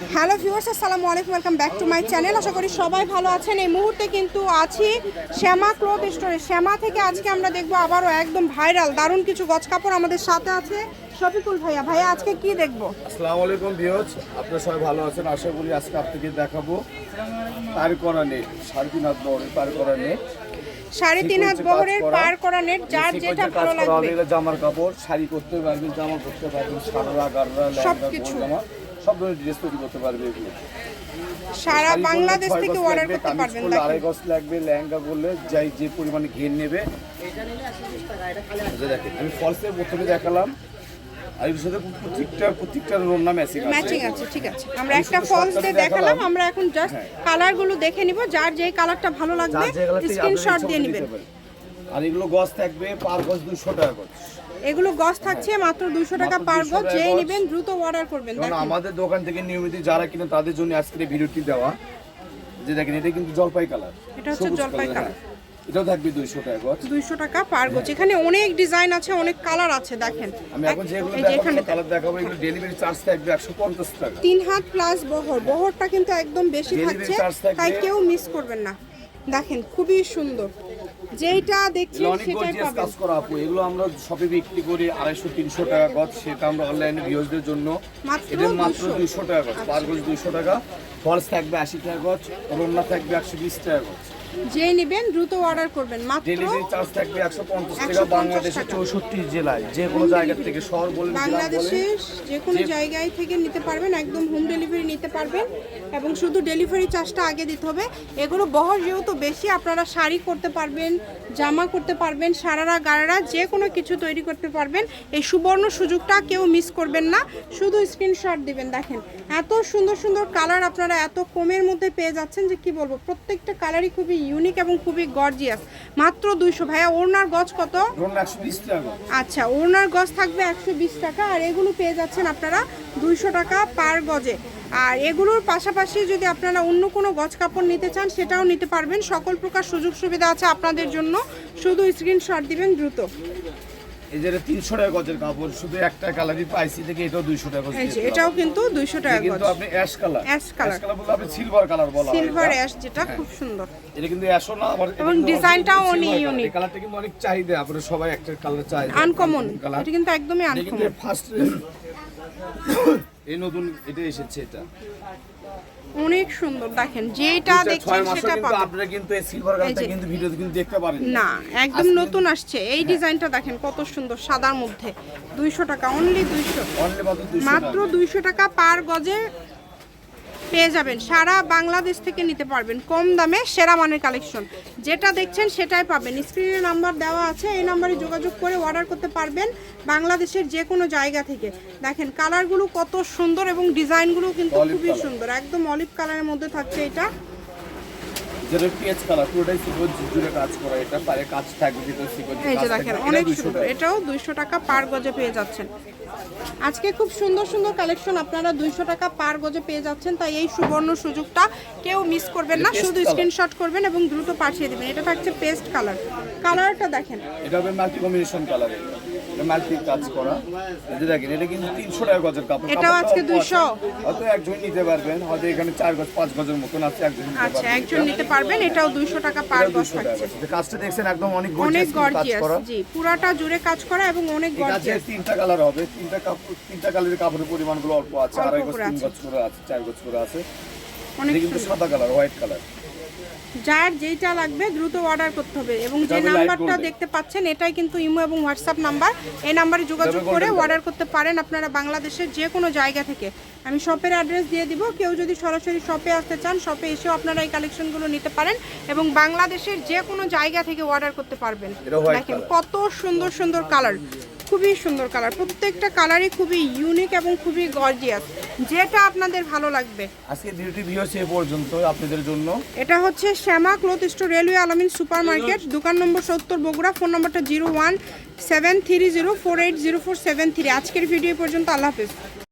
Hello viewers আসসালামু আলাইকুম welcome back to my channel. আশা করি সবাই ভালো আছেন। এই মুহূর্তে কিন্তু আছি শ্যামা ক্লথ স্টোরে। শ্যামা থেকে আজকে আমরা দেখব আবারও একদম ভাইরাল দারুণ কিছু গছ কাপড় আমাদের সাথে আছে। শফিকুল ভাইয়া ভাইয়া আজকে কি দেখব? আসসালামু আলাইকুম বিয়জ আপনারা সবাই ভালো আছেন? আশা করি আজকে আপনাকে দেখাবো তার করা নেট সাড়ে তিন হাত বড় তার করা নেট। সাড়ে তিন হাত বহরের পার করা নেট যার যেটা ভালো লাগবে। জামার কাপড় শাড়ি করতে পারবেন জামা করতে পারবেন সারা লেহেঙ্গা সবকিছু। জামা। সব ধরনের ড্রেস তৈরি করতে পারবে এগুলো। সারা বাংলাদেশ থেকে অর্ডার করতে পারবেন করলে আড়াই গজ লাগবে লেহেঙ্গা করলে যাই যে পরিমাণে ঘের নেবে। দেখেন আমি ফলসে প্রথমে দেখালাম। আর এর সাথে প্রত্যেকটা প্রত্যেকটা রোনা ম্যাচিং আছে। ম্যাচিং আছে ঠিক আছে। আমরা একটা ফলস দিয়ে দেখালাম। আমরা এখন জাস্ট হ্যাঁ। কালারগুলো দেখে নিব যার যে কালারটা ভালো লাগবে স্ক্রিনশট দিয়ে নেবেন। আর এগুলো গজ থাকবে পার গজ দুশো টাকা গজ। এগুলো গজ থাকছে মাত্র দুশো টাকা মাত্র পার 200 গজ। যেই নেবেন দ্রুত অর্ডার করবেন দেখেন। আমাদের দোকান থেকে নিয়মিত যারা কিনে তাদের জন্য আজকের এই ভিডিওটি দেওয়া। যে দেখেন এটা কিন্তু জলপাই কালার। এটা হচ্ছে জলপাই কালার। এটাও থাকবে দুইশো টাকা গজ। দুইশো টাকা পার গজ। এখানে অনেক ডিজাইন আছে অনেক কালার আছে দেখেন। আমি এখন যেগুলো দেখাবো কালার দেখাবো এগুলো ডেলিভারি চার্জ থাকবে একশো পঞ্চাশ টাকা। তিন হাত প্লাস বহর। বহরটা কিন্তু একদম বেশি থাকছে তাই কেউ মিস করবেন না। দেখেন খুবই সুন্দর। যেইটা দেখছেন সেটাই পাবেন। কাজ করা আপু। এগুলো আমরা শপে বিক্রি করি আড়াইশো তিনশো টাকা গজ। সেটা আমরা অনলাইনে ভিউজদের জন্য। মাত্র মাত্র 200 দুইশো টাকা গজ। পার গজ দুইশো টাকা। ফলস থাকবে আশি টাকা গজ। রন্না থাকবে একশো বিশ টাকা গজ। যেই নেবেন দ্রুত অর্ডার করবেন মাত্র ডেলিভারি চার্জ থাকবে একশো পঞ্চাশ টাকা বাংলাদেশের টাকা। চৌষট্টি জেলায় যে কোনো জায়গা থেকে শহর বলেন বাংলাদেশের যে কোনো জায়গায় থেকে নিতে পারবেন একদম হোম ডেলিভারি নিতে পারবেন। এবং শুধু ডেলিভারি চার্জটা আগে দিতে হবে। এগুলো বহর যেহেতু বেশি আপনারা শাড়ি করতে পারবেন জামা করতে পারবেন সারারা গারারা যে কোনো কিছু তৈরি করতে পারবেন। এই সুবর্ণ সুযোগটা কেউ মিস করবেন না। শুধু স্ক্রিনশট দিবেন দেখেন। এত সুন্দর সুন্দর কালার আপনারা এত কমের মধ্যে পেয়ে যাচ্ছেন যে কি বলব প্রত্যেকটা কালারই খুবই ইউনিক এবং খুবই গর্জিয়াস মাত্র দুইশো। ভাইয়া ওড়নার গছ কত। আচ্ছা ওড়নার গছ থাকবে একশো বিশ টাকা আর এগুলো পেয়ে যাচ্ছেন আপনারা দুইশো টাকা পার গজে। আর এগুলোর পাশাপাশি যদি আপনারা অন্য কোনো গছ কাপড় নিতে চান সেটাও নিতে পারবেন। সকল প্রকার সুযোগ সুবিধা আছে আপনাদের জন্য। শুধু স্ক্রিনশট দিবেন দ্রুত। এই যে তিনশো টাকা গজের কাপড় শুধু একটা কালারই পাইছি থেকে এটাও দুইশো টাকা গজ এটাও কিন্তু দুইশো। টাকা কিন্তু আপনি ash colour Ash color। Colour বলতে আপনি সিলভার কালার বলা সিলভার অ্যাশ যেটা খুব সুন্দর। এটা কিন্তু অ্যাশও না আবার এবং ডিজাইনটাও অনেক এই কালারটা কিন্তু অনেক চাহিদা আপনারা সবাই একটা কালার চাই। আনকমন কালার এটা কিন্তু একদমই আনকমন ফার্স্ট এই নতুন এটা এসেছে এটা। অনেক সুন্দর দেখেন যেটা দুইটা দেখছেন সেটা পাবেন। আপনারা কিন্তু এই সিলভার গানটা কিন্তু ভিডিওতে কিন্তু দেখতে পারেন। না একদম নতুন আসছে। এই ডিজাইনটা দেখেন কত সুন্দর সাদার মধ্যে। দুইশো টাকা অনলি দুইশো। অনলি মাত্র 200 দুইশো টাকা পার গজে পেয়ে যাবেন। সারা বাংলাদেশ থেকে নিতে পারবেন কম দামে সেরা মানের কালেকশন। যেটা দেখছেন সেটাই পাবেন। স্ক্রিনে নাম্বার দেওয়া আছে এই নাম্বারে যোগাযোগ করে অর্ডার করতে পারবেন বাংলাদেশের যে কোনো জায়গা থেকে। দেখেন কালারগুলো কত সুন্দর এবং ডিজাইনগুলো কিন্তু খুবই সুন্দর। একদম অলিভ কালারের মধ্যে থাকছে এটা। যেটা পিএচ কালার পুরোটাই সিকোয়েন্স জুড়ে কাজ করা এটা পারে কাজ থাকবে ভিতরে সিকোয়েন্স এই যে দেখেন অনেক সুন্দর এটাও দুইশো টাকা পার গজে পেয়ে যাচ্ছেন। আজকে খুব সুন্দর সুন্দর কালেকশন আপনারা দুইশো টাকা পার গজে পেয়ে যাচ্ছেন তাই এই সুবর্ণ সুযোগটা কেউ মিস করবেন না শুধু স্ক্রিনশট করবেন এবং দ্রুত পাঠিয়ে দিবেন এটা থাকছে পেস্ট কালার কালারটা দেখেন। এটা হবে মাল্টি কম্বিনেশন কালার মাল্টি কাজ করা। যে দেখেন এটা কিন্তু তিনশো টাকা গজের কাপড়। এটাও আজকে অল্প আছে। 200 হয়তো একজন নিতে পারবেন হয়তো এখানে চার গজ পাঁচ গজের মতন আছে একজন আচ্ছা একজন নিতে পারবেন এটাও দুইশো টাকা পার এটা গজ 200 টাকা থাকছে। কাজটা দেখছেন একদম অনেক অনেক গর্জিয়াস কাজ করা। জি পুরাটা জুড়ে কাজ করা এবং অনেক গর্জিয়াস তিনটা কালার হবে। তিনটা কাপড় তিনটা কালারের কাপড়ের পরিমাণগুলো অল্প আছে। অল্প আড়াই গজ তিন আছে। গজ করে আছে চার গজ করে আছে। অনেক কিন্তু সাদা কালার হোয়াইট কালার যার যেইটা লাগবে দ্রুত অর্ডার করতে হবে এবং যে নাম্বারটা দেখতে পাচ্ছেন এটাই কিন্তু ইমো এবং হোয়াটসঅ্যাপ নাম্বার এই নাম্বারে যোগাযোগ করে অর্ডার করতে পারেন আপনারা বাংলাদেশের যে কোনো জায়গা থেকে। আমি শপের অ্যাড্রেস দিয়ে দিব। কেউ যদি সরাসরি শপে আসতে চান শপে এসেও আপনারা এই কালেকশনগুলো নিতে পারেন এবং বাংলাদেশের যে কোনো জায়গা থেকে অর্ডার করতে পারবেন। দেখেন কত সুন্দর সুন্দর কালার খুবই সুন্দর কালার। প্রত্যেকটা কালারই খুবই ইউনিক এবং খুবই গর্জিয়াস যেটা আপনাদের ভালো লাগবে। আজকে ডিউটি ভিও সে পর্যন্ত আপনাদের জন্য। এটা হচ্ছে Shyama cloth store railway Alamin supermarket দোকান নম্বর সত্তর বগুড়া ফোন নম্বরটা zero one seven three zero four eight zero four seven three. আজকের ভিডিও পর্যন্ত আল্লাহ হাফিজ।